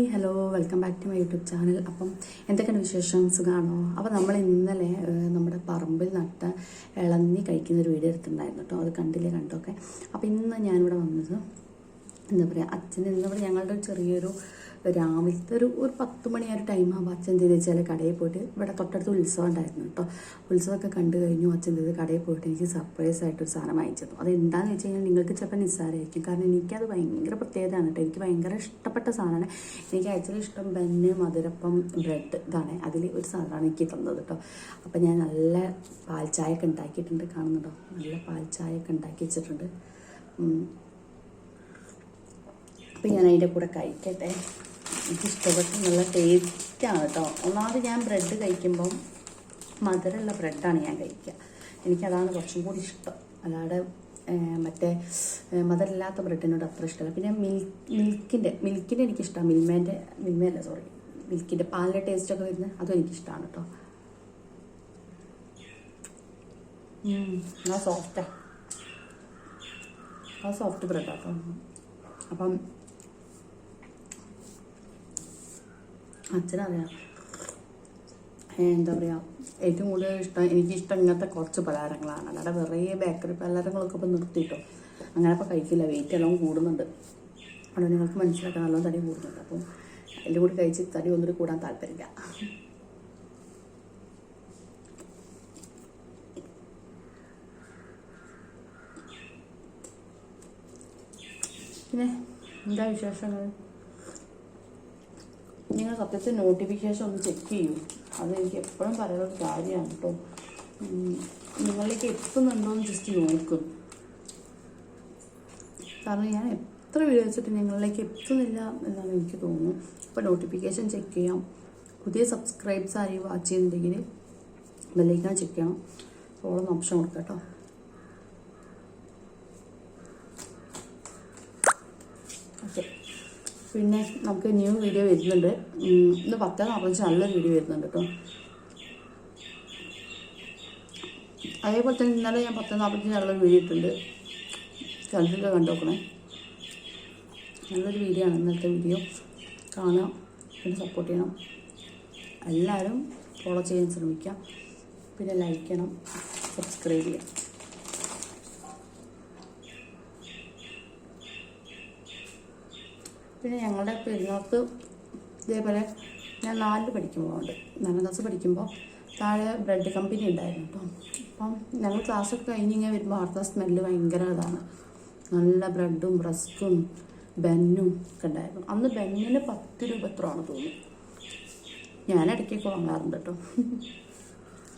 Hi hello welcome back to my YouTube channel അപ്പം എന്തൊക്കെയാണ് വിശേഷം? സുഖമാണോ അപ്പോൾ നമ്മൾ ഇന്നലെ നമ്മുടെ പറമ്പിൽ നട്ട ഇളന്നി കഴിക്കുന്ന ഒരു വീഡിയോ എടുത്തിട്ടുണ്ടായിരുന്നു കേട്ടോ. അത് കണ്ടില്ലേ കണ്ടോക്കെ? അപ്പോൾ ഇന്ന് ഞാനിവിടെ വന്നത് എന്താ പറയുക അച്ഛൻ എന്താ പറയുക ഞങ്ങളുടെ ഒരു ചെറിയൊരു രാവിലത്തെ ഒരു ഒരു പത്ത് മണി ആ ഒരു ടൈം ആകുമ്പോൾ അച്ഛൻ എന്ത് വെച്ചാൽ കടയിൽ പോയിട്ട് ഇവിടെ തൊട്ടടുത്ത് ഉത്സവം ഉണ്ടായിരുന്നു കേട്ടോ. ഉത്സവമൊക്കെ കണ്ടു കഴിഞ്ഞു അച്ഛൻ ചെയ്ത്? കടയിൽ പോയിട്ട് എനിക്ക് സർപ്രൈസ് ആയിട്ട് ഒരു സാധനം വാങ്ങിച്ചു തന്നു. അത് എന്താണെന്ന് വെച്ച് കഴിഞ്ഞാൽ നിങ്ങൾക്ക് ചിലപ്പോൾ നിസ്സാരമായിരിക്കും. കാരണം എനിക്കത് ഭയങ്കര പ്രത്യേകതയാണ് കേട്ടോ. എനിക്ക് ഭയങ്കര ഇഷ്ടപ്പെട്ട സാധനമാണ്. എനിക്ക് ആക്ച്വലി ഇഷ്ടം ബന്ന് മധുരപ്പം ബ്രെഡ് ഇതാണ്. അതിൽ ഒരു സാധനമാണ് എനിക്ക് തന്നത് കേട്ടോ. അപ്പോൾ ഞാൻ നല്ല പാൽ ഒക്കെ ഉണ്ടാക്കിയിട്ടുണ്ട്. കാണുന്നുണ്ടോ? നല്ല പാൽ ഒക്കെ ഉണ്ടാക്കി വെച്ചിട്ടുണ്ട്. ഉം. അപ്പം ഞാൻ അതിന്റെ കൂടെ കഴിക്കട്ടെ. എനിക്ക് ഇഷ്ടപ്പെട്ട നല്ല ടേസ്റ്റാണ് കേട്ടോ ഒന്നാമത് ഞാൻ ബ്രെഡ് കഴിക്കുമ്പം മധുരമുള്ള ബ്രെഡാണ് ഞാൻ കഴിക്കുക. എനിക്കതാണ് കുറച്ചും കൂടി ഇഷ്ടം. അല്ലാതെ മറ്റേ മധുരമില്ലാത്ത ബ്രെഡിനോട് അത്ര ഇഷ്ടമല്ല. പിന്നെ മിൽക്ക് മിൽക്കിന്റെ മിൽക്കിന്റെ എനിക്കിഷ്ടമാണ് മിൽമേന്റെ അല്ല സോറി മിൽക്കിന്റെ പാലിന്റെ ടേസ്റ്റൊക്കെ വരുന്നത് അതും എനിക്കിഷ്ടമാണ് കേട്ടോ ആ. സോഫ്റ്റാണ് സോഫ്റ്റ് ബ്രെഡാട്ടോ അപ്പം അച്ഛനറിയാം. എന്താ പറയുക ഏറ്റവും കൂടുതൽ ഇഷ്ടം എനിക്കിഷ്ടം ഇങ്ങനത്തെ കുറച്ച് പലഹാരങ്ങളാണ്. അല്ലാതെ വെറേ ബേക്കറി പലഹാരങ്ങളൊക്കെ ഇപ്പം നിർത്തിയിട്ടോ. അങ്ങനെ ഇപ്പോൾ കഴിക്കില്ല വെയിറ്റ് എല്ലാം കൂടുന്നുണ്ട്. അവിടെ നിങ്ങൾക്ക് മനസ്സിലാക്കാൻ നല്ലോണം തടി കൂടുന്നുണ്ട്. അപ്പം അതിന്റെ കൂടി കഴിച്ച് തടി ഒന്നുകൂടി കൂടാൻ താല്പര്യമില്ല. പിന്നെ എന്താ വിശേഷങ്ങൾ? നിങ്ങൾ സത്യത്തിൽ നോട്ടിഫിക്കേഷൻ ഒന്ന് ചെക്ക് ചെയ്യൂ. അത് എനിക്ക് എപ്പോഴും പറയുന്ന ഒരു കാര്യമാണ് കേട്ടോ. നിങ്ങളിലേക്ക് എത്തുന്നുണ്ടോ എന്ന് ജസ്റ്റ് നോക്കും. കാരണം ഞാൻ എത്ര വീഡിയോ വെച്ചിട്ട് നിങ്ങളിലേക്ക് എത്തുന്നില്ല എന്നാണ് എനിക്ക് തോന്നുന്നു അപ്പോൾ നോട്ടിഫിക്കേഷൻ ചെക്ക് ചെയ്യാം. പുതിയ സബ്സ്ക്രൈബ്സ് ആരെയും വാച്ച് ചെയ്യുന്നുണ്ടെങ്കിൽ ബെല്ലൈക്കാൻ ചെക്ക് ചെയ്യണം. ഓളം ഓപ്ഷൻ കൊടുക്കാം കേട്ടോ. പിന്നെ നമുക്ക് ന്യൂ വീഡിയോ വരുന്നുണ്ട്. ഇന്ന് പത്ത് നാൽപ്പത്തഞ്ച് നല്ല വീഡിയോ വരുന്നുണ്ട് കേട്ടോ. അതേപോലെ തന്നെ ഇന്നലെ ഞാൻ പത്ത് നാൽപ്പത്തഞ്ച് നല്ലൊരു വീഡിയോ ഇട്ടുണ്ട് കണ്ടിട്ട് കണ്ടു നോക്കണേ. നല്ലൊരു വീഡിയോ ആണ് ഇന്നത്തെ വീഡിയോ കാണാം. പിന്നെ സപ്പോർട്ട് ചെയ്യണം. എല്ലാവരും ഫോളോ ചെയ്യാൻ ശ്രമിക്കാം. പിന്നെ ലൈക്ക് ചെയ്യണം. സബ്സ്ക്രൈബ് ചെയ്യാം. പിന്നെ ഞങ്ങളുടെ പെരുന്നാൾക്ക് ഇതേപോലെ ഞാൻ നാലിൽ പഠിക്കുമ്പോൾ ഉണ്ട്. നാലാം ക്ലാസ് പഠിക്കുമ്പോൾ താഴെ ബ്രെഡ് കമ്പനി ഉണ്ടായിരുന്നു കേട്ടോ അപ്പം ഞങ്ങൾ ക്ലാസ്സൊക്കെ കഴിഞ്ഞ് ഇങ്ങനെ വരുമ്പോൾ അവിടുത്തെ സ്മെല്ല് ഭയങ്കര ഇതാണ്. നല്ല ബ്രെഡും റസ്ക്കും ബെന്നും ഒക്കെ ഉണ്ടായിരുന്നു. അന്ന് ബെന്നിന് പത്ത് രൂപ എത്രയാണ് തോന്നുന്നു. ഞാൻ ഇടയ്ക്കൊക്കെ വാങ്ങാറുണ്ട് കേട്ടോ.